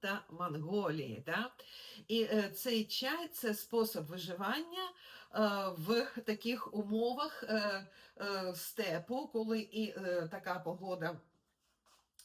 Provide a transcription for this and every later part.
та Монголії. Да? І е, цей чай це спосіб виживання е, в таких умовах е, степу, коли і така погода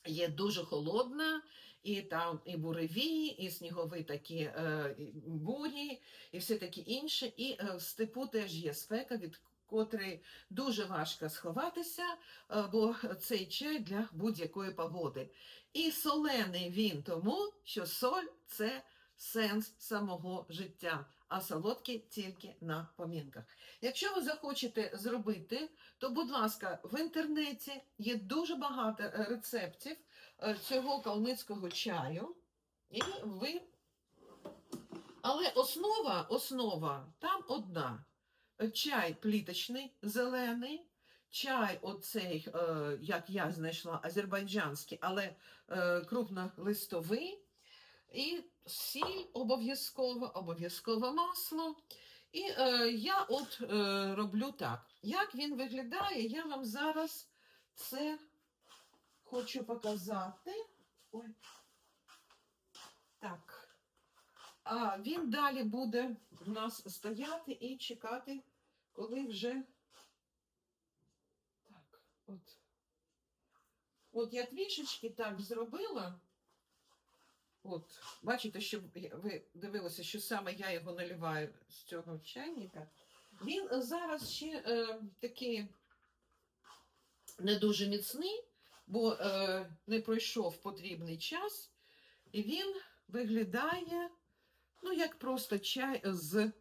є дуже холодна, і там і буревії, і снігові такі е, бурі, і все таке інше. І в степу теж є спека, від котрої дуже важко сховатися, е, бо цей чай для будь-якої погоди. І солений він тому, що соль це сенс самого життя, а солодкий тільки на помінках. Якщо ви захочете зробити, то, будь ласка, в інтернеті є дуже багато рецептів е, цього калмицького чаю. І ви. Але основа, основа там одна. Чай пліточний, зелений, чай оцей, е, як я знайшла, азербайджанський, але е, крупнолистовий. І сіль обов'язково, обов'язково масло. І е, я от е, роблю так. Як він виглядає, я вам зараз це хочу показати. Ой. Так. А він далі буде в нас стояти і чекати, коли вже. Так, от. От я трішечки так зробила. От, бачите, що ви дивилися, що саме я його наливаю з цього чайника. Він зараз ще е, такий не дуже міцний, бо е, не пройшов потрібний час, і він виглядає, як просто чай з е,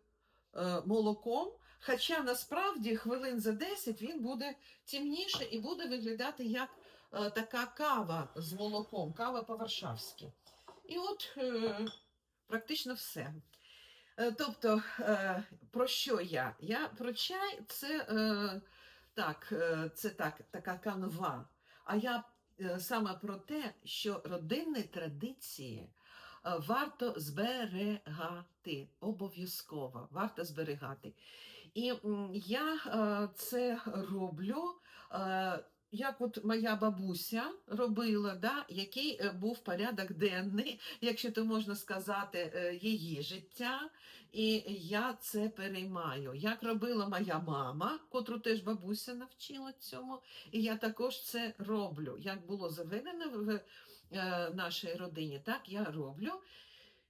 молоком. Хоча насправді хвилин за 10 він буде темніше і буде виглядати як е, така кава з молоком, кава по-варшавськи. І от е, практично все. Тобто, про що я? Я про чай це так, це так, така канва. А я саме про те, що родинні традиції варто зберегати. Обов'язково варто зберігати. І я е, це роблю. Е, як от моя бабуся робила, да, який е, був порядок денний, якщо то можна сказати, її життя, і я це переймаю. Як робила моя мама, котру теж бабуся навчила цьому, і я також це роблю. Як було заведено в нашій родині, так я роблю.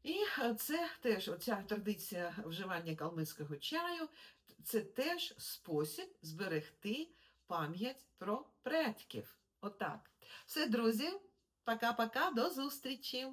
І е, це теж оця традиція вживання калмицького чаю, це теж спосіб зберегти пам'ять про предків. Отак. Все, друзі, пока-пока, до зустрічі!